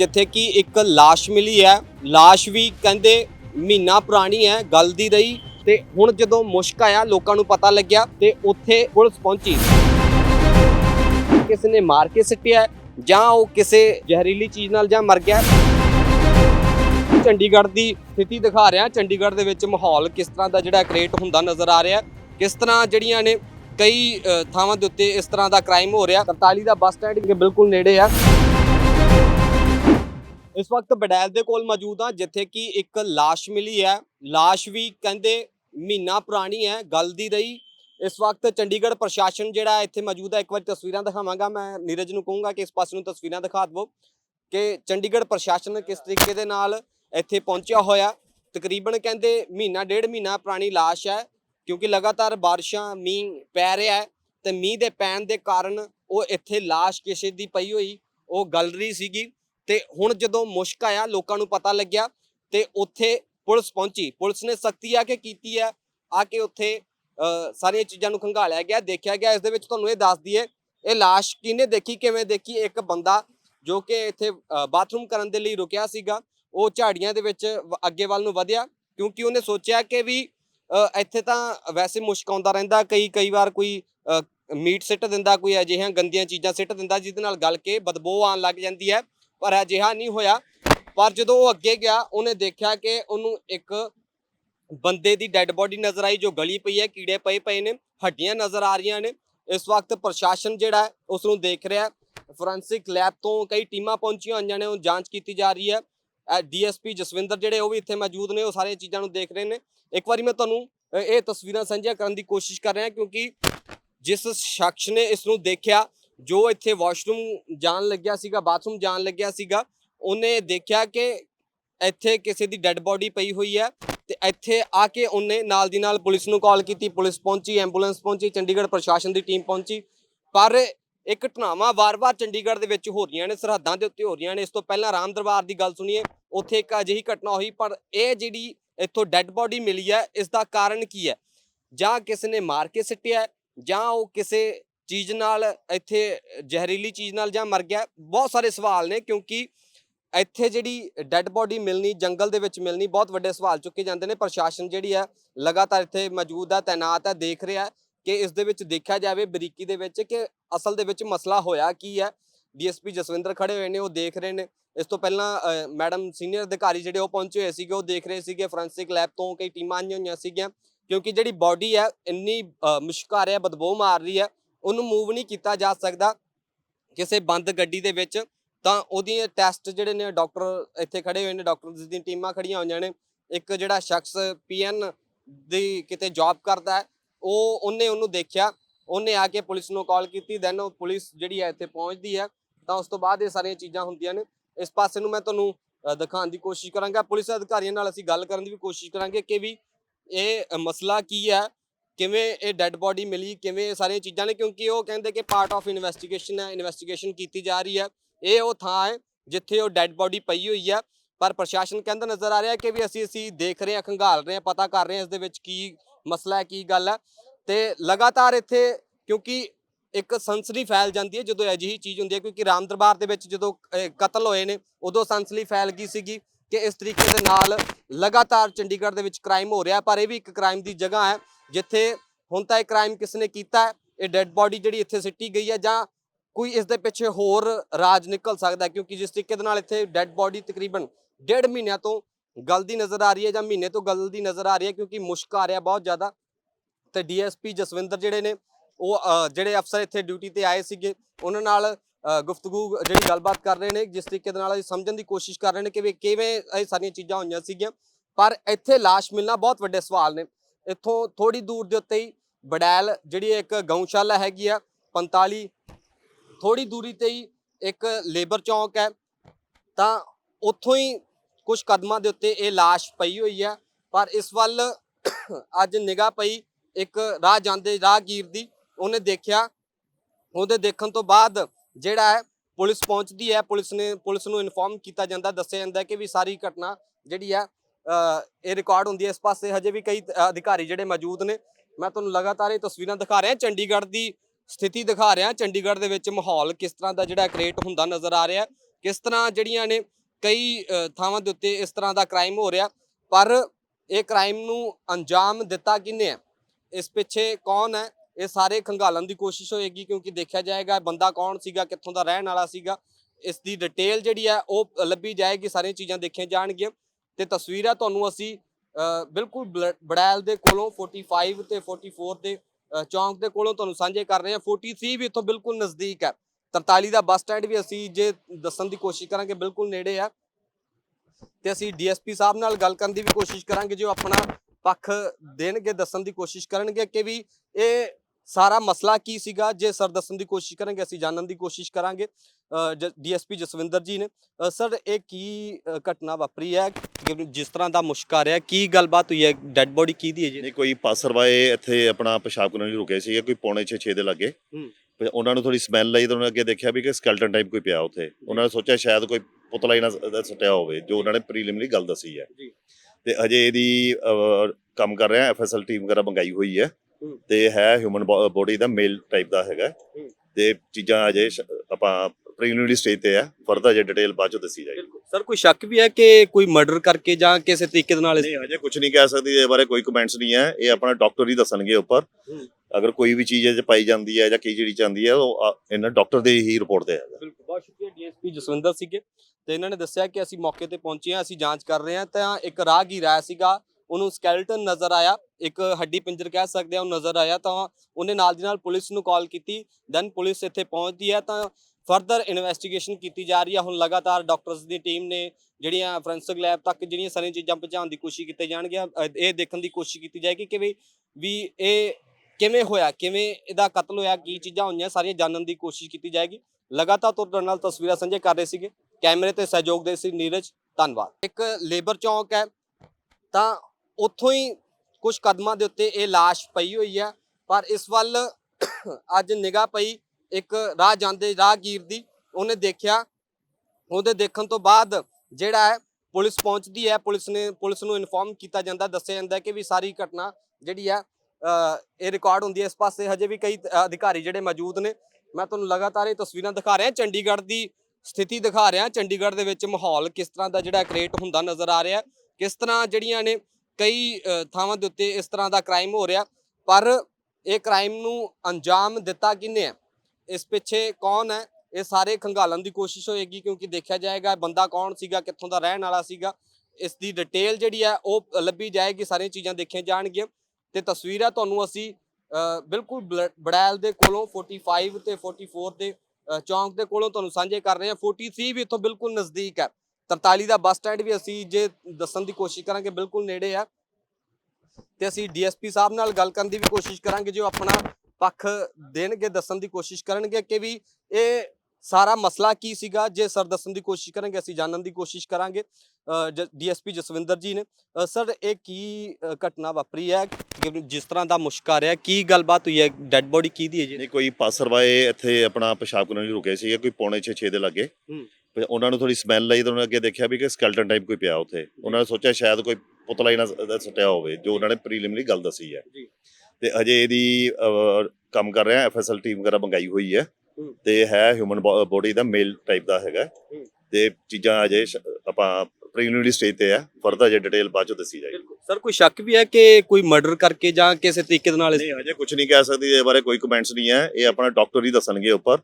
ਜਿੱਥੇ ਕਿ ਇੱਕ ਲਾਸ਼ ਮਿਲੀ ਹੈ। ਲਾਸ਼ ਵੀ ਕਹਿੰਦੇ ਮਹੀਨਾ ਪੁਰਾਣੀ ਹੈ, ਗੱਲ ਦੀ ਰਹੀ। ਤੇ ਹੁਣ ਜਦੋਂ ਮੁਸ਼ਕ ਆਇਆ, ਲੋਕਾਂ ਨੂੰ ਪਤਾ ਲੱਗਿਆ ਤੇ ਉੱਥੇ ਪੁਲਿਸ ਪਹੁੰਚੀ। ਕਿਸ ਨੇ ਮਾਰ ਕੇ ਸਿੱਟਿਆ ਜਾਂ ਉਹ ਕਿਸੇ ਜ਼ਹਿਰੀਲੀ ਚੀਜ਼ ਨਾਲ ਜਾਂ ਮਰ ਗਿਆ? ਚੰਡੀਗੜ੍ਹ ਦੀ ਸਥਿਤੀ ਦਿਖਾ ਰਿਹਾ। ਚੰਡੀਗੜ੍ਹ ਦੇ ਵਿੱਚ ਮਾਹੌਲ ਕਿਸ ਤਰ੍ਹਾਂ ਦਾ ਜਿਹੜਾ ਕ੍ਰੀਏਟ ਹੁੰਦਾ ਨਜ਼ਰ ਆ ਰਿਹਾ। ਕਿਸ ਤਰ੍ਹਾਂ ਜਿਹੜੀਆਂ ਨੇ ਕਈ ਥਾਵਾਂ ਦੇ ਉੱਤੇ ਇਸ ਤਰ੍ਹਾਂ ਦਾ ਕ੍ਰਾਈਮ ਹੋ ਰਿਹਾ। 43 ਦਾ ਬੱਸ ਸਟੈਂਡ ਦੇ ਬਿਲਕੁਲ ਨੇੜੇ ਆ। ਇਸ ਵਕਤ ਬਡੈਲ ਦੇ ਕੋਲ ਮੌਜੂਦ ਆ ਜਿੱਥੇ ਕਿ ਇੱਕ ਲਾਸ਼ ਮਿਲੀ ਹੈ। ਲਾਸ਼ ਵੀ ਕਹਿੰਦੇ ਮਹੀਨਾ ਪੁਰਾਣੀ ਹੈ ਗਲਦੀ ਰਹੀ। ਇਸ ਵਕਤ ਚੰਡੀਗੜ੍ਹ ਪ੍ਰਸ਼ਾਸਨ ਜਿਹੜਾ ਇੱਥੇ ਮੌਜੂਦ ਹੈ, ਇੱਕ ਵਾਰ ਤਸਵੀਰਾਂ ਦਿਖਾਵਾਂਗਾ। ਮੈਂ ਨੀਰਜ ਨੂੰ ਕਹੂੰਗਾ ਕਿ ਇਸ ਪਾਸੇ ਨੂੰ ਤਸਵੀਰਾਂ ਦਿਖਾ ਦਿਵੋ ਕਿ ਚੰਡੀਗੜ੍ਹ ਪ੍ਰਸ਼ਾਸਨ ਕਿਸ ਤਰੀਕੇ ਦੇ ਨਾਲ ਇੱਥੇ ਪਹੁੰਚਿਆ ਹੋਇਆ। ਤਕਰੀਬਨ ਕਹਿੰਦੇ ਮਹੀਨਾ, ਡੇਢ ਮਹੀਨਾ ਪੁਰਾਣੀ ਲਾਸ਼ ਹੈ, ਕਿਉਂਕਿ ਲਗਾਤਾਰ ਬਾਰਿਸ਼ਾਂ, ਮੀਂਹ ਪੈ ਰਿਹਾ ਹੈ ਤੇ ਮੀਂਹ ਦੇ ਪੈਣ ਦੇ ਕਾਰਨ ਉਹ ਇੱਥੇ ਲਾਸ਼ ਕਿਸੇ ਦੀ ਪਈ ਹੋਈ, ਉਹ ਗਲ ਰਹੀ ਸੀਗੀ। ਤੇ ਹੁਣ ਜਦੋਂ ਮੁਸ਼ਕ ਆਇਆ, ਲੋਕਾਂ ਨੂੰ ਪਤਾ ਲੱਗਿਆ ਤੇ ਉੱਥੇ ਪੁਲਿਸ ਪਹੁੰਚੀ। ਪੁਲਿਸ ਨੇ ਸਖਤੀ ਆ ਕੇ ਕੀਤੀ ਹੈ, ਆ ਕੇ ਉੱਥੇ ਸਾਰੀਆਂ ਚੀਜ਼ਾਂ ਨੂੰ ਖੰਗਾਲਿਆ ਗਿਆ, ਦੇਖਿਆ ਗਿਆ, ਇਸ ਦੇ ਵਿੱਚ ਤੁਹਾਨੂੰ ਇਹ ਦੱਸ ਦਈਏ, ਇਹ ਲਾਸ਼ ਕਿਹਨੇ ਦੇਖੀ, ਕਿਵੇਂ ਦੇਖੀ? ਇੱਕ ਬੰਦਾ ਜੋ ਕਿ ਇੱਥੇ ਬਾਥਰੂਮ ਕਰਨ ਦੇ ਲਈ ਰੁਕਿਆ ਸੀਗਾ, ਉਹ ਝਾੜੀਆਂ ਦੇ ਵਿੱਚ ਅੱਗੇ ਵੱਲ ਨੂੰ ਵਧਿਆ, ਕਿਉਂਕਿ ਉਹਨੇ ਸੋਚਿਆ ਕਿ ਵੀ ਇੱਥੇ ਤਾਂ ਵੈਸੇ ਮੁਸ਼ਕ ਆਉਂਦਾ ਰਹਿੰਦਾ, ਕਈ ਕਈ ਵਾਰ ਕੋਈ ਮੀਟ ਸਿੱਟ ਦਿੰਦਾ, ਕੋਈ ਅਜਿਹੀਆਂ ਗੰਦੀਆਂ ਚੀਜ਼ਾਂ ਸਿੱਟ ਦਿੰਦਾ, ਜਿਹਦੇ ਨਾਲ ਗਲ ਕੇ ਬਦਬੂ ਆਉਣ ਲੱਗ ਜਾਂਦੀ ਹੈ। ਪਰ ਅਜਿਹਾ ਨਹੀਂ ਹੋਇਆ। ਪਰ ਜਦੋਂ ਉਹ ਅੱਗੇ ਗਿਆ, ਉਹਨੇ ਦੇਖਿਆ ਕਿ ਉਹਨੂੰ ਇੱਕ ਬੰਦੇ ਦੀ ਡੈੱਡ ਬੋਡੀ ਨਜ਼ਰ ਆਈ, ਜੋ ਗਲੀ ਪਈ ਹੈ, ਕੀੜੇ ਪਏ ਪਏ ਨੇ, ਹੱਡੀਆਂ ਨਜ਼ਰ ਆ ਰਹੀਆਂ ਨੇ। ਇਸ ਵਕਤ ਪ੍ਰਸ਼ਾਸਨ ਜਿਹੜਾ ਹੈ ਉਸ ਨੂੰ ਦੇਖ ਰਿਹਾ ਹੈ। ਫੋਰੈਂਸਿਕ ਲੈਬ ਤੋਂ ਕਈ ਟੀਮਾਂ ਪਹੁੰਚੀਆਂ ਹੋਈਆਂ ਨੇ, ਉਹ ਜਾਂਚ ਕੀਤੀ ਜਾ ਰਹੀ ਹੈ। ਡੀਐਸਪੀ ਜਸਵਿੰਦਰ ਜਿਹੜੇ ਉਹ ਵੀ ਇੱਥੇ ਮੌਜੂਦ ਨੇ, ਉਹ ਸਾਰੀਆਂ ਚੀਜ਼ਾਂ ਨੂੰ ਦੇਖ ਰਹੇ ਨੇ। ਇੱਕ ਵਾਰੀ ਮੈਂ ਤੁਹਾਨੂੰ ਇਹ ਤਸਵੀਰਾਂ ਸਾਂਝੀਆਂ ਕਰਨ ਦੀ ਕੋਸ਼ਿਸ਼ ਕਰ ਰਿਹਾ, ਕਿਉਂਕਿ ਜਿਸ ਸ਼ਖਸ ਨੇ ਇਸ ਨੂੰ ਦੇਖਿਆ ਜੋ ਇੱਥੇ ਵਾਸ਼ਰੂਮ ਜਾਣ ਲੱਗਿਆ ਸੀਗਾ, ਬਾਥਰੂਮ ਜਾਣ ਲੱਗਿਆ ਸੀਗਾ, ਉਹਨੇ ਦੇਖਿਆ ਕਿ ਇੱਥੇ ਕਿਸੇ ਦੀ ਡੈੱਡ ਬੋਡੀ ਪਈ ਹੋਈ ਹੈ ਤੇ ਇੱਥੇ ਆ ਕੇ ਉਹਨੇ ਨਾਲ ਦੀ ਨਾਲ ਪੁਲਿਸ ਨੂੰ ਕਾਲ ਕੀਤੀ, ਪੁਲਿਸ ਪਹੁੰਚੀ ਐਂਬੂਲੈਂਸ ਪਹੁੰਚੀ, ਚੰਡੀਗੜ੍ਹ ਪ੍ਰਸ਼ਾਸਨ ਦੀ ਟੀਮ ਪਹੁੰਚੀ, ਪਰ ਇਹ ਘਟਨਾਵਾਂ ਵਾਰ-ਵਾਰ ਚੰਡੀਗੜ੍ਹ ਦੇ ਵਿੱਚ ਹੋ ਰਹੀਆਂ ਨੇ, ਸਰਹੱਦਾਂ ਦੇ ਉੱਤੇ ਹੋ ਰਹੀਆਂ ਨੇ, ਇਸ ਤੋਂ ਪਹਿਲਾਂ ਰਾਮ ਦਰਬਾਰ ਦੀ ਗੱਲ ਸੁਣੀਏ, ਉੱਥੇ ਇੱਕ ਅਜਿਹੀ ਘਟਨਾ ਹੋਈ, ਪਰ ਇਹ ਜਿਹੜੀ ਇੱਥੋਂ ਡੈੱਡ ਬੋਡੀ ਮਿਲੀ ਹੈ, ਇਸ ਦਾ ਕਾਰਨ ਕੀ ਹੈ? ਜਾਂ ਕਿਸੇ ਨੇ ਮਾਰ ਕੇ ਸਿੱਟਿਆ ਜਾਂ ਉਹ ਕਿਸੇ ਚੀਜ਼ ਨਾਲ ਇੱਥੇ ਜ਼ਹਿਰੀਲੀ ਚੀਜ਼ ਨਾਲ ਜਾਂ ਮਰ ਗਿਆ, ਬਹੁਤ ਸਾਰੇ ਸਵਾਲ ਨੇ ਕਿਉਂਕਿ ਇੱਥੇ ਜਿਹੜੀ ਡੈੱਡ ਬੋਡੀ ਮਿਲਣੀ, ਜੰਗਲ ਦੇ ਵਿੱਚ ਮਿਲਣੀ ਬਹੁਤ ਵੱਡੇ ਸਵਾਲ ਚੁੱਕੇ ਜਾਂਦੇ ਨੇ। ਪ੍ਰਸ਼ਾਸਨ ਜਿਹੜੀ ਹੈ ਲਗਾਤਾਰ ਇੱਥੇ ਮੌਜੂਦ ਹੈ, ਤਾਇਨਾਤ ਹੈ, ਦੇਖ ਰਿਹਾ ਹੈ ਕਿ ਇਸ ਦੇ ਵਿੱਚ ਦੇਖਿਆ ਜਾਵੇ, ਬਰੀਕੀ ਦੇ ਵਿੱਚ ਕਿ ਅਸਲ ਦੇ ਵਿੱਚ ਮਸਲਾ ਹੋਇਆ ਕੀ ਹੈ। ਡੀਐਸਪੀ ਜਸਵਿੰਦਰ ਖੜੇ ਹੋਏ ਨੇ, ਉਹ ਦੇਖ ਰਹੇ ਨੇ। ਇਸ ਤੋਂ ਪਹਿਲਾਂ ਮੈਡਮ ਸੀਨੀਅਰ ਅਧਿਕਾਰੀ ਜਿਹੜੇ ਉਹ ਪਹੁੰਚੇ ਹੋਏ ਸੀਗੇ, ਉਹ ਦੇਖ ਰਹੇ ਸੀਗੇ, ਫੋਰੈਂਸਿਕ ਲੈਬ ਤੋਂ ਕਈ ਟੀਮਾਂ ਆਈਆਂ ਹੋਈਆਂ ਸੀਗੀਆਂ, ਕਿਉਂਕਿ ਜਿਹੜੀ ਬਾਡੀ ਹੈ, ਇੰਨੀ ਮੁਸ਼ਕ ਆ ਰਿਹਾ ਬਦਬੂ ਮਾਰ ਰਹੀ ਹੈ। ਉਹਨੂੰ ਮੂਵ ਨਹੀਂ ਕੀਤਾ ਜਾ ਸਕਦਾ ਕਿਸੇ ਬੰਦ ਗੱਡੀ ਦੇ ਵਿੱਚ, ਤਾਂ ਉਹਦੀ ਟੈਸਟ ਜਿਹੜੇ ਨੇ ਡਾਕਟਰ ਇੱਥੇ ਖੜੇ ਹੋਏ ਨੇ ਡਾਕਟਰ ਦੀਆਂ ਟੀਮਾਂ ਖੜੀਆਂ ਹੋਈਆਂ ਨੇ। ਇੱਕ ਜਿਹੜਾ ਸ਼ਖਸ ਪੀਐਨ ਦੀ ਕਿਤੇ ਜੌਬ ਕਰਦਾ ਹੈ, ਉਹ ਉਹਨੇ ਉਹਨੂੰ ਦੇਖਿਆ, ਉਹਨੇ ਆ ਕੇ ਪੁਲਿਸ ਨੂੰ ਕਾਲ ਕੀਤੀ ਦੈਨ ਉਹ ਪੁਲਿਸ ਜਿਹੜੀ ਹੈ ਇੱਥੇ ਪਹੁੰਚਦੀ ਹੈ। ਤਾਂ ਉਸ ਤੋਂ ਬਾਅਦ ਇਹ ਸਾਰੀਆਂ ਚੀਜ਼ਾਂ ਹੁੰਦੀਆਂ ਨੇ। ਇਸ ਪਾਸੇ ਨੂੰ ਮੈਂ ਤੁਹਾਨੂੰ ਦਿਖਾਉਣ ਦੀ ਕੋਸ਼ਿਸ਼ ਕਰਾਂਗਾ। ਪੁਲਿਸ ਅਧਿਕਾਰੀਆਂ ਨਾਲ ਅਸੀਂ ਗੱਲ ਕਰਨ ਦੀ ਵੀ ਕੋਸ਼ਿਸ਼ ਕਰਾਂਗੇ ਕਿ ਵੀ ਇਹ ਮਸਲਾ ਕੀ ਹੈ ਕਿਵੇਂ ਇਹ ਡੈੱਡ ਬੋਡੀ ਮਿਲੀ, ਕਿਵੇਂ ਇਹ ਸਾਰੀਆਂ ਚੀਜ਼ਾਂ ਨੇ, ਕਿਉਂਕਿ ਉਹ ਕਹਿੰਦੇ ਕਿ ਪਾਰਟ ਆਫ ਇਨਵੈਸਟੀਗੇਸ਼ਨ ਹੈ ਇਨਵੈਸਟੀਗੇਸ਼ਨ ਕੀਤੀ ਜਾ ਰਹੀ ਹੈ। ਇਹ ਉਹ ਥਾਂ ਹੈ ਜਿੱਥੇ ਉਹ ਡੈੱਡ ਬੋਡੀ ਪਈ ਹੋਈ ਹੈ। ਪਰ ਪ੍ਰਸ਼ਾਸਨ ਕਹਿੰਦਾ ਨਜ਼ਰ ਆ ਰਿਹਾ ਕਿ ਵੀ ਅਸੀਂ ਅਸੀਂ ਦੇਖ ਰਹੇ ਹਾਂ, ਖੰਗਾਲ ਰਹੇ ਹਾਂ, ਪਤਾ ਕਰ ਰਹੇ ਹਾਂ ਇਸ ਦੇ ਵਿੱਚ ਕੀ ਮਸਲਾ ਹੈ, ਕੀ ਗੱਲ ਹੈ। ਤੇ ਲਗਾਤਾਰ ਇੱਥੇ, ਕਿਉਂਕਿ ਇੱਕ ਸੰਸਰੀ ਫੈਲ ਜਾਂਦੀ ਹੈ, ਜਦੋਂ ਅਜਿਹੀ ਚੀਜ਼ ਹੁੰਦੀ ਹੈ, ਕਿਉਂਕਿ ਰਾਮ ਦਰਬਾਰ ਦੇ ਵਿੱਚ ਜਦੋਂ ਕਤਲ ਹੋਏ ਨੇ, ਉਦੋਂ ਸੰਸਰੀ ਫੈਲ ਗਈ ਸੀਗੀ ਕਿ ਇਸ ਤਰੀਕੇ ਦੇ ਨਾਲ ਲਗਾਤਾਰ ਚੰਡੀਗੜ੍ਹ ਦੇ ਵਿੱਚ ਕ੍ਰਾਈਮ ਹੋ ਰਿਹਾ, ਪਰ ਇਹ ਵੀ ਇੱਕ ਕ੍ਰਾਈਮ ਦੀ ਜਗ੍ਹਾ ਹੈ। ਜਿੱਥੇ ਹੁਣ ਤਾਂ ਇਹ ਕ੍ਰਾਈਮ ਕਿਸ ਨੇ ਕੀਤਾ ਇਹ ਡੈੱਡ ਬੋਡੀ ਜਿਹੜੀ ਇੱਥੇ ਸਿੱਟੀ ਗਈ ਹੈ ਜਾਂ ਕੋਈ ਇਸ ਦੇ ਪਿੱਛੇ ਹੋਰ ਰਾਜ ਨਿਕਲ ਸਕਦਾ ਕਿਉਂਕਿ ਜਿਸ ਤਰੀਕੇ ਦੇ ਨਾਲ ਇੱਥੇ ਡੈੱਡ ਬੋਡੀ ਤਕਰੀਬਨ ਡੇਢ ਮਹੀਨਿਆਂ ਤੋਂ ਗਲਦੀ ਨਜ਼ਰ ਆ ਰਹੀ ਹੈ ਜਾਂ ਮਹੀਨੇ ਤੋਂ ਗਲਦੀ ਨਜ਼ਰ ਆ ਰਹੀ ਹੈ, ਕਿਉਂਕਿ ਮੁਸ਼ਕ ਆ ਰਿਹਾ ਬਹੁਤ ਜ਼ਿਆਦਾ। ਤੇ ਡੀਐਸਪੀ ਜਸਵਿੰਦਰ ਜਿਹੜੇ ਨੇ, ਉਹ ਜਿਹੜੇ ਅਫਸਰ ਇੱਥੇ ਡਿਊਟੀ ਤੇ ਆਏ ਸੀਗੇ, ਉਹਨਾਂ ਨਾਲ ਗੁਫ਼ਤਗੂ ਜਿਹੜੀ ਗੱਲਬਾਤ ਕਰ ਰਹੇ ਨੇ, ਜਿਸ ਤਰੀਕੇ ਦੇ ਨਾਲ ਅਸੀਂ ਸਮਝਣ ਦੀ ਕੋਸ਼ਿਸ਼ ਕਰ ਰਹੇ ਨੇ ਕਿ ਵੀ ਕਿਵੇਂ ਇਹ ਸਾਰੀਆਂ ਚੀਜ਼ਾਂ ਹੋਈਆਂ ਸੀਗੀਆਂ। ਪਰ ਇੱਥੇ ਲਾਸ਼ ਮਿਲਣਾ ਬਹੁਤ ਵੱਡੇ ਸਵਾਲ ਨੇ। ਇੱਥੋਂ ਥੋੜੀ ਦੂਰ ਦੇ ਉੱਤੇ ਹੀ ਬਡੈਲ ਜਿਹੜੀ ਇੱਕ ਗਊਸ਼ਾਲਾ ਹੈਗੀ ਆ 45 ਥੋੜੀ ਦੂਰੀ ਤੇ ਹੀ ਇੱਕ ਲੇਬਰ ਚੌਂਕ ਹੈ। ਤਾਂ ਉੱਥੋਂ ਹੀ ਕੁਝ ਕਦਮਾਂ ਦੇ ਉੱਤੇ ਇਹ ਲਾਸ਼ ਪਈ ਹੋਈ ਹੈ ਪਰ ਇਸ ਵੱਲ ਅੱਜ ਨਿਗਾਹ ਪਈ ਇੱਕ ਰਾਹ ਜਾਂਦੇ ਰਾਹਗੀਰ ਦੀ, ਉਹਨੇ ਦੇਖਿਆ, ਉਹਦੇ ਦੇਖਣ ਤੋਂ ਬਾਅਦ ਜਿਹੜਾ ਹੈ ਪੁਲਿਸ ਪਹੁੰਚਦੀ ਹੈ, ਪੁਲਿਸ ਨੇ, ਪੁਲਿਸ ਨੂੰ ਇਨਫੋਰਮ ਕੀਤਾ ਜਾਂਦਾ, ਦੱਸਿਆ ਜਾਂਦਾ ਕਿ ਵੀ ਸਾਰੀ ਘਟਨਾ ਜਿਹੜੀ ਹੈ ਇਹ ਰਿਕਾਰਡ ਹੁੰਦੀ ਹੈ। ਇਸ ਪਾਸੇ ਹਜੇ ਵੀ ਕਈ ਅਧਿਕਾਰੀ ਜਿਹੜੇ ਮੌਜੂਦ ਨੇ, ਮੈਂ ਤੁਹਾਨੂੰ ਲਗਾਤਾਰ ਇਹ ਤਸਵੀਰਾਂ ਦਿਖਾ ਰਿਹਾ। ਚੰਡੀਗੜ੍ਹ ਦੀ ਸਥਿਤੀ ਦਿਖਾ ਰਿਹਾ। ਚੰਡੀਗੜ੍ਹ ਦੇ ਵਿੱਚ ਮਾਹੌਲ ਕਿਸ ਤਰ੍ਹਾਂ ਦਾ ਜਿਹੜਾ ਕ੍ਰੀਏਟ ਹੁੰਦਾ ਨਜ਼ਰ ਆ ਰਿਹਾ। ਕਿਸ ਤਰ੍ਹਾਂ ਜਿਹੜੀਆਂ ਨੇ ਕਈ ਥਾਵਾਂ ਦੇ ਉੱਤੇ ਇਸ ਤਰ੍ਹਾਂ ਦਾ ਕ੍ਰਾਈਮ ਹੋ ਰਿਹਾ। ਪਰ ਇਹ ਕ੍ਰਾਈਮ ਨੂੰ ਅੰਜਾਮ ਦਿੱਤਾ ਕਿੰਨੇ ਹੈ? ਇਸ ਪਿੱਛੇ ਕੌਣ ਹੈ? ਇਹ ਸਾਰੇ ਖੰਗਾਲਣ ਦੀ ਕੋਸ਼ਿਸ਼ ਹੋਏਗੀ ਕਿਉਂਕਿ ਦੇਖਿਆ ਜਾਏਗਾ ਬੰਦਾ ਕੌਣ ਸੀਗਾ, ਕਿੱਥੋਂ ਦਾ ਰਹਿਣ ਵਾਲਾ ਸੀਗਾ। ਇਸ ਦੀ ਡਿਟੇਲ ਜਿਹੜੀ ਹੈ ਉਹ ਲੱਭੀ ਜਾਏਗੀ। ਸਾਰੀਆਂ ਚੀਜ਼ਾਂ ਦੇਖੀਆਂ ਜਾਣਗੀਆਂ। ਤੇ ਤਸਵੀਰਾਂ ਤੁਹਾਨੂੰ ਅਸੀਂ ਬਿਲਕੁਲ ਬੜੈਲ ਦੇ ਕੋਲੋਂ 45 ਤੇ 44 ਦੇ ਚੌਂਕ ਦੇ ਕੋਲੋਂ ਤੁਹਾਨੂੰ ਸਾਂਝੇ ਕਰ ਰਹੇ ਹਾਂ। 43 ਵੀ ਇੱਥੋਂ ਬਿਲਕੁਲ ਨਜ਼ਦੀਕ ਹੈ। 43 ਦਾ ਬੱਸ ਸਟੈਂਡ ਵੀ ਅਸੀਂ ਜੇ ਦੱਸਣ ਦੀ ਕੋਸ਼ਿਸ਼ ਕਰਾਂਗੇ, ਬਿਲਕੁਲ ਨੇੜੇ ਆ ਤੇ ਅਸੀਂ ਡੀਐਸਪੀ ਸਾਹਿਬ ਨਾਲ ਗੱਲ ਕਰਨ ਦੀ ਵੀ ਕੋਸ਼ਿਸ਼ ਕਰਾਂਗੇ, ਜੋ ਆਪਣਾ ਪੱਖ ਦੇਣਗੇ, ਦੱਸਣ ਦੀ ਕੋਸ਼ਿਸ਼ ਕਰਨਗੇ ਕਿ ਵੀ ਇਹ ਸਾਰਾ ਮਸਲਾ ਕੀ ਸੀਗਾ? ਜੇ ਸਰ ਦੱਸਣ ਦੀ ਕੋਸ਼ਿਸ਼ ਕਰਾਂਗੇ ਅਸੀਂ ਜਾਣਨ ਦੀ ਕੋਸ਼ਿਸ਼ ਕਰਾਂਗੇ। ਡੀਐਸਪੀ ਜਸਵਿੰਦਰ ਜੀ ਨੇ। ਸਰ ਇਹ ਕੀ ਘਟਨਾ ਵਾਪਰੀ ਹੈ? ਜਿਸ ਤਰ੍ਹਾਂ ਦਾ ਮੁਸ਼ਕ ਆ ਰਿਹਾ ਕੀ ਗੱਲਬਾਤ ਹੋਈ ਹੈ? ਡੈੱਡ ਬੋਡੀ ਕੀ ਦੀ ਹੈ ਜੀ? ਨਹੀਂ ਕੋਈ ਪਾਸਰਵਾਏ ਇੱਥੇ ਆਪਣਾ ਪਿਸ਼ਾਬ ਕਰਨ ਲਈ ਰੁਕੇ ਸੀਗੇ ਕੋਈ ਪੌਣੇ 6-6 ਦੇ ਲੱਗੇ। ਉਹਨਾਂ ਨੂੰ ਥੋੜੀ ਸਮੈਲ ਆਈ ਤਾਂ ਉਹਨਾਂ ਅੱਗੇ ਦੇਖਿਆ ਵੀ ਕਿ ਸਕੈਲਟਨ ਟਾਈਪ ਕੋਈ ਪਿਆ ਉੱਥੇ। ਉਹਨਾਂ ਨੇ ਸੋਚਿਆ ਸ਼ਾਇਦ ਕੋਈ ਪੁਤਲਾ ਹੀ ਨਾ ਸੱਟਿਆ ਹੋਵੇ ਜੋ ਉਹਨਾਂ ਨੇ ਪ੍ਰੀਲਿਮਿਨਰੀ ਗੱਲ ਦੱਸੀ ਹੈ। ਤੇ ਅਜੇ ਇਹਦੀ ਕੰਮ ਕਰ ਰਿਹਾ ਐਫਐਸਐਲ ਟੀਮ ਵਗੈਰਾ ਮੰਗਾਈ ਹੋਈ ਹੂੰ। ਤੇ ਹੈ ਹਿਊਮਨ ਬੋਡੀ ਦਾ ਮੇਲ ਟਾਈਪ ਦਾ ਹੈਗਾ। ਹੂੰ। ਤੇ ਚੀਜ਼ਾਂ ਅਜੇ ਆਪਾਂ ਪ੍ਰੀਲਿਮਿਨਰੀ ਸਟੇਜ ਤੇ ਹੈ ਫਰਦਰ ਜੇ ਡਿਟੇਲ ਬਾਅਦ ਚ ਦੱਸੀ ਜਾਏਗੀ। ਸਰ ਕੋਈ ਸ਼ੱਕ ਵੀ ਹੈ ਕਿ ਕੋਈ ਮਰਡਰ ਕਰਕੇ ਜਾਂ ਕਿਸੇ ਤਰੀਕੇ ਦੇ ਨਾਲ ਨਹੀਂ ਹਜੇ ਕੁਝ ਨਹੀਂ ਕਹਿ ਸਕਦੀ। ਇਹਦੇ ਬਾਰੇ ਕੋਈ ਕਮੈਂਟਸ ਨਹੀਂ ਹੈ। ਇਹ ਆਪਣਾ ਡਾਕਟਰ ਹੀ ਦੱਸਣਗੇ ਉੱਪਰ। ਹੂੰ। ਅਗਰ ਕੋਈ ਵੀ ਚੀਜ਼ ਇਹ 'ਚ ਪਾਈ ਜਾਂਦੀ ਹੈ ਜਾਂ ਕੀ ਜਿਹੜੀ ਜਾਂਦੀ ਹੈ ਉਹ ਆ- ਇਹਨਾਂ ਡਾਕਟਰ ਦੇ ਹੀ ਰਿਪੋਰਟ ਤੇ ਹੈਗਾ ਬਿਲਕੁਲ। ਬਹੁਤ ਸ਼ੁਕਰੀਆ ਡੀਐਸਪੀ ਜਸਵਿੰਦਰ ਸੀਗੇ। ਤੇ ਇਹਨਾਂ ਨੇ ਦੱਸਿਆ ਕਿ ਅਸੀਂ ਮੌਕੇ ਤੇ ਪਹੁੰਚੇ ਹਾਂ ਅਸੀਂ ਜਾਂਚ ਕਰ ਰਹੇ ਹਾਂ। ਤਾਂ ਇੱਕ ਰਾਹਗੀਰ ਆਇਆ ਸੀਗਾ। ਉਹਨੂੰ ਸਕੈਲਟਨ ਨਜ਼ਰ ਆਇਆ, ਇੱਕ ਹੱਡੀ ਪਿੰਜਰ ਕਹਿ ਸਕਦੇ ਆ, ਉਹ ਨਜ਼ਰ ਆਇਆ ਤਾਂ ਉਹਨੇ ਨਾਲ ਦੀ ਨਾਲ ਪੁਲਿਸ ਨੂੰ ਕਾਲ ਕੀਤੀ ਦੈਨ ਪੁਲਿਸ ਇੱਥੇ ਪਹੁੰਚਦੀ ਹੈ ਤਾਂ ਫਰਦਰ ਇਨਵੈਸਟੀਗੇਸ਼ਨ ਕੀਤੀ ਜਾ ਰਹੀ ਹੈ ਹੁਣ ਲਗਾਤਾਰ ਡਾਕਟਰਸ ਦੀ ਟੀਮ ਨੇ ਜਿਹੜੀਆਂ ਫੋਰੈਂਸਿਕ ਲੈਬ ਤੱਕ ਜਿਹੜੀਆਂ ਸਾਰੀਆਂ ਚੀਜ਼ਾਂ ਪਹੁੰਚਾਉਣ ਦੀ ਕੋਸ਼ਿਸ਼ ਕੀਤੀ ਜਾਣਗੀਆਂ ਇਹ ਦੇਖਣ ਦੀ ਕੋਸ਼ਿਸ਼ ਕੀਤੀ ਜਾਏਗੀ ਕਿ ਵੀ ਵੀ ਇਹ ਕਿਵੇਂ ਹੋਇਆ, ਕਿਵੇਂ ਇਹਦਾ ਕਤਲ ਹੋਇਆ, ਕੀ ਚੀਜ਼ਾਂ ਹੋਈਆਂ, ਸਾਰੀਆਂ ਜਾਣਨ ਦੀ ਕੋਸ਼ਿਸ਼ ਕੀਤੀ ਜਾਏਗੀ। ਲਗਾਤਾਰ ਤੁਹਾਡੇ ਨਾਲ ਤਸਵੀਰਾਂ ਸਾਂਝੇ ਕਰ ਰਹੇ ਸੀਗੇ। ਕੈਮਰੇ ਤੇ ਸਹਿਯੋਗ ਦੇ ਸੀ ਨੀਰਜ, ਧੰਨਵਾਦ। ਇੱਕ ਲੇਬਰ ਚੌਂਕ ਹੈ, ਤਾਂ ਉੱਥੋਂ ਹੀ ਕੁਝ ਕਦਮਾਂ ਦੇ ਉੱਤੇ ਇਹ ਲਾਸ਼ ਪਈ ਹੋਈ ਹੈ। ਪਰ ਇਸ ਵੱਲ ਅੱਜ ਨਿਗਾਹ ਪਈ ਇੱਕ ਰਾਹ ਜਾਂਦੇ ਰਾਹਗੀਰ ਦੀ। ਉਹਨੇ ਦੇਖਿਆ, ਉਹਦੇ ਦੇਖਣ ਤੋਂ ਬਾਅਦ ਜਿਹੜਾ ਹੈ ਪੁਲਿਸ ਪਹੁੰਚਦੀ ਹੈ। ਪੁਲਿਸ ਨੇ, ਪੁਲਿਸ ਨੂੰ ਇਨਫੋਰਮ ਕੀਤਾ ਜਾਂਦਾ, ਦੱਸਿਆ ਜਾਂਦਾ ਕਿ ਵੀ ਸਾਰੀ ਘਟਨਾ ਜਿਹੜੀ ਹੈ ਇਹ ਰਿਕਾਰਡ ਹੁੰਦੀ ਹੈ। ਇਸ ਪਾਸੇ ਹਜੇ ਵੀ ਕਈ ਅਧਿਕਾਰੀ ਜਿਹੜੇ ਮੌਜੂਦ ਨੇ। ਮੈਂ ਤੁਹਾਨੂੰ ਲਗਾਤਾਰ ਇਹ ਤਸਵੀਰਾਂ ਦਿਖਾ ਰਿਹਾ, ਚੰਡੀਗੜ੍ਹ ਦੀ ਸਥਿਤੀ ਦਿਖਾ ਰਿਹਾ। ਚੰਡੀਗੜ੍ਹ ਦੇ ਵਿੱਚ ਮਾਹੌਲ ਕਿਸ ਤਰ੍ਹਾਂ ਦਾ ਜਿਹੜਾ ਕ੍ਰੀਏਟ ਹੁੰਦਾ ਨਜ਼ਰ ਆ ਰਿਹਾ ਕਿਸ ਤਰ੍ਹਾਂ ਜਿਹੜੀਆਂ ਨੇ ਕਈ ਥਾਵਾਂ ਦੇ ਉੱਤੇ ਇਸ ਤਰ੍ਹਾਂ ਦਾ ਕ੍ਰਾਈਮ ਹੋ ਰਿਹਾ। ਪਰ ਇਹ ਕ੍ਰਾਈਮ ਨੂੰ ਅੰਜਾਮ ਦਿੱਤਾ ਕਿੰਨੇ ਹੈ? ਇਸ ਪਿੱਛੇ ਕੌਣ ਹੈ? ਇਹ ਸਾਰੇ ਖੰਗਾਲਣ ਦੀ ਕੋਸ਼ਿਸ਼ ਹੋਏਗੀ ਕਿਉਂਕਿ ਦੇਖਿਆ ਜਾਏਗਾ ਬੰਦਾ ਕੌਣ ਸੀਗਾ, ਕਿੱਥੋਂ ਦਾ ਰਹਿਣ ਵਾਲਾ ਸੀਗਾ। ਇਸ ਦੀ ਡਿਟੇਲ ਜਿਹੜੀ ਹੈ ਉਹ ਲੱਭੀ ਜਾਏਗੀ, ਸਾਰੀਆਂ ਚੀਜ਼ਾਂ ਦੇਖੀਆਂ ਜਾਣਗੀਆਂ। ਤੇ ਤਸਵੀਰਾਂ ਤੁਹਾਨੂੰ ਅਸੀਂ ਬਿਲਕੁਲ ਬਲ- ਬੜੈਲ ਦੇ ਕੋਲੋਂ 45 ਤੇ 44 ਦੇ ਚੌਂਕ ਦੇ ਕੋਲੋਂ ਤੁਹਾਨੂੰ ਸਾਂਝੇ ਕਰ ਰਹੇ ਹਾਂ। 43 ਵੀ ਇੱਥੋਂ ਬਿਲਕੁਲ ਨਜ਼ਦੀਕ ਹੈ। 43 ਦਾ ਬੱਸ ਸਟੈਂਡ ਵੀ ਅਸੀਂ ਜੇ ਦੱਸਣ ਦੀ ਕੋਸ਼ਿਸ਼ ਕਰਾਂਗੇ ਬਿਲਕੁਲ ਨੇੜੇ ਆ। ਤੇ ਅਸੀਂ ਡੀਐਸਪੀ ਸਾਹਿਬ ਨਾਲ ਗੱਲ ਕਰਨ ਦੀ ਵੀ ਕੋਸ਼ਿਸ਼ ਕਰਾਂਗੇ ਜੋ ਆਪਣਾ ਪੱਖ ਦੇਣਗੇ ਦੱਸਣ ਦੀ ਕੋਸ਼ਿਸ਼ ਕਰਨਗੇ ਕਿ ਵੀ ਇਹ ਸਾਰਾ ਮਸਲਾ ਕੀ ਸੀਗਾ ਜੇ ਸਰ ਦੱਸਣ ਦੀ ਕੋਸ਼ਿਸ਼ ਕਰਾਂਗੇ ਅਸੀਂ ਜਾਣਨ ਦੀ ਕੋਸ਼ਿਸ਼ ਕਰਾਂਗੇ। ਡੀਐਸਪੀ ਜਸਵਿੰਦਰ ਜੀ ਨੇ। ਸਰ ਇਹ ਕੀ ਘਟਨਾ ਵਾਪਰੀ ਹੈ? ਜਿਸ ਤਰ੍ਹਾਂ ਦਾ ਮੁਸ਼ਕ ਆ ਰਿਹਾ ਕੀ ਗੱਲਬਾਤ ਹੋਈ ਹੈ? ਡੈੱਡ ਬੋਡੀ ਕੀ ਦੀ ਹੈ ਜੀ? ਨਹੀਂ ਕੋਈ ਪਾਸਰਵਾਏ ਇੱਥੇ ਆਪਣਾ ਪਿਸ਼ਾਬ ਕਰਨ ਲਈ ਰੁਕੇ ਸੀਗੇ ਕੋਈ ਪੌਣੇ 6-6 ਦੇ ਲੱਗੇ। ਉਹਨਾਂ ਨੂੰ ਥੋੜੀ ਸਮੈਲ ਆਈ ਤਾਂ ਉਹਨਾਂ ਅੱਗੇ ਦੇਖਿਆ ਵੀ ਕਿ ਸਕੈਲਟਨ ਟਾਈਪ ਕੋਈ ਪਿਆ ਉੱਥੇ। ਉਹਨਾਂ ਨੇ ਸੋਚਿਆ ਸ਼ਾਇਦ ਕੋਈ ਪੁਤਲਾ ਹੀ ਨਾ ਸੱਟਿਆ ਹੋਵੇ ਜੋ ਉਹਨਾਂ ਨੇ ਪ੍ਰੀਲਿਮਿਨਰੀ ਗੱਲ ਦੱਸੀ ਹੈ। ਜੀ। ਤੇ ਅਜੇ ਇਹਦੀ ਕੰਮ ਕਰ ਰਿਹਾ ਐਫਐਸਐਲ ਟੀਮ ਵਗੈਰਾ ਮੰਗਾਈ ਹੋਈ ਹੈ। ਤੇ ਹੈ ਹਿਊਮਨ ਬੋਡੀ ਦਾ ਮੇਲ ਟਾਈਪ ਦਾ ਹੈਗਾ। ਤੇ ਚੀਜ਼ਾਂ ਅਜੇ ਆਪਾਂ ਪ੍ਰੀਲਿਮਿਨਰੀ ਸਟੇਜ ਤੇ ਹੈ। ਫਰਦਰ ਜੇ ਡਿਟੇਲ ਬਾਅਦ ਚ ਦੱਸੀ ਜਾਏਗੀ। ਸਰ ਕੋਈ ਸ਼ੱਕ ਵੀ ਹੈ ਕਿ ਕੋਈ ਮਰਡਰ ਕਰਕੇ ਜਾਂ ਕਿਸੇ ਤਰੀਕੇ ਦੇ ਨਾਲ ਨਹੀਂ ਹਜੇ ਕੁਝ ਨਹੀਂ ਕਹਿ ਸਕਦੀ ਇਹਦੇ ਬਾਰੇ ਕੋਈ ਕਮੈਂਟਸ ਨਹੀਂ ਹੈ। ਇਹ ਆਪਣਾ ਡਾਕਟਰ ਹੀ ਦੱਸਣਗੇ ਉੱਪਰ।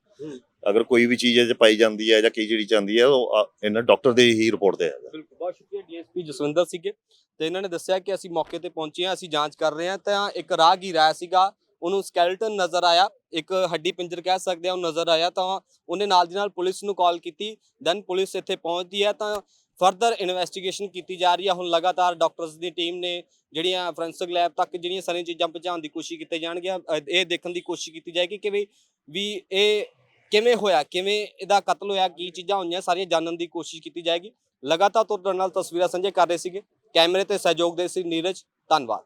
ਅਗਰ ਕੋਈ ਵੀ ਚੀਜ਼ ਇਹ 'ਚ ਪਾਈ ਜਾਂਦੀ ਹੈ ਜਾਂ ਕੀ ਜਿਹੜੀ ਜਾਂਦੀ ਹੈ ਉਹ ਆ- ਇਹਨਾਂ ਡਾਕਟਰ ਦੇ ਹੀ ਰਿਪੋਰਟ ਤੇ ਹੈਗਾ। ਬਿਲਕੁਲ ਬਹੁਤ ਸ਼ੁਕਰੀਆ ਡੀਐਸਪੀ ਜਸਵਿੰਦਰ ਸੀਗੇ। ਤੇ ਇਹਨਾਂ ਨੇ ਦੱਸਿਆ ਕਿ ਅਸੀਂ ਮੌਕੇ ਤੇ ਪਹੁੰਚੇ ਹਾਂ ਅਸੀਂ ਜਾਂਚ ਕਰ ਰਹੇ ਹਾਂ। ਤਾਂ ਇੱਕ ਰਾਹਗੀਰ ਆਇਆ ਸੀਗਾ ਉਹਨੂੰ ਸਕੈਲਟਨ ਨਜ਼ਰ ਆਇਆ ਇੱਕ ਹੱਡੀ ਪਿੰਜਰ ਕਹਿ ਸਕਦੇ ਆ ਉਹ ਨਜ਼ਰ ਆਇਆ। ਤਾਂ ਉਹਨੇ ਨਾਲ ਦੀ ਨਾਲ ਪੁਲਿਸ ਨੂੰ ਕਾਲ ਕੀਤੀ ਦੈਨ ਪੁਲਿਸ ਇੱਥੇ ਪਹੁੰਚਦੀ ਹੈ। ਤਾਂ ਫਰਦਰ ਇਨਵੈਸਟੀਗੇਸ਼ਨ ਕੀਤੀ ਜਾ ਰਹੀ ਹੈ। ਹੁਣ ਲਗਾਤਾਰ ਡਾਕਟਰਸ ਦੀ ਟੀਮ ਨੇ ਜਿਹੜੀਆਂ ਫੋਰੈਂਸਿਕ ਲੈਬ ਤੱਕ ਜਿਹੜੀਆਂ ਸਾਰੀਆਂ ਚੀਜ਼ਾਂ ਪਹੁੰਚਾਉਣ ਦੀ ਕੋਸ਼ਿਸ਼ ਕੀਤੀ ਜਾਣਗੀਆਂ ਅ, ਇਹ ਦੇਖਣ ਦੀ ਕੋਸ਼ਿਸ਼ ਕੀਤੀ ਜਾਏਗੀ ਕਿ ਵੀ ਵੀ ਇਹ ਕਿਵੇਂ ਹੋਇਆ? ਕਿਵੇਂ ਇਹਦਾ ਕਤਲ ਹੋਇਆ? ਕੀ ਚੀਜ਼ਾਂ ਹੋਈਆਂ? ਸਾਰੀਆਂ ਜਾਣਨ ਦੀ ਕੋਸ਼ਿਸ਼ ਕੀਤੀ ਜਾਏਗੀ। ਲਗਾਤਾਰ ਤੁਹਾਡੇ ਨਾਲ ਤਸਵੀਰਾਂ ਸਾਂਝੇ ਕਰ ਰਹੇ ਸੀਗੇ। ਕੈਮਰੇ ਤੇ ਸਹਿਯੋਗ ਦੇ ਸੀ ਨੀਰਜ। ਧੰਨਵਾਦ।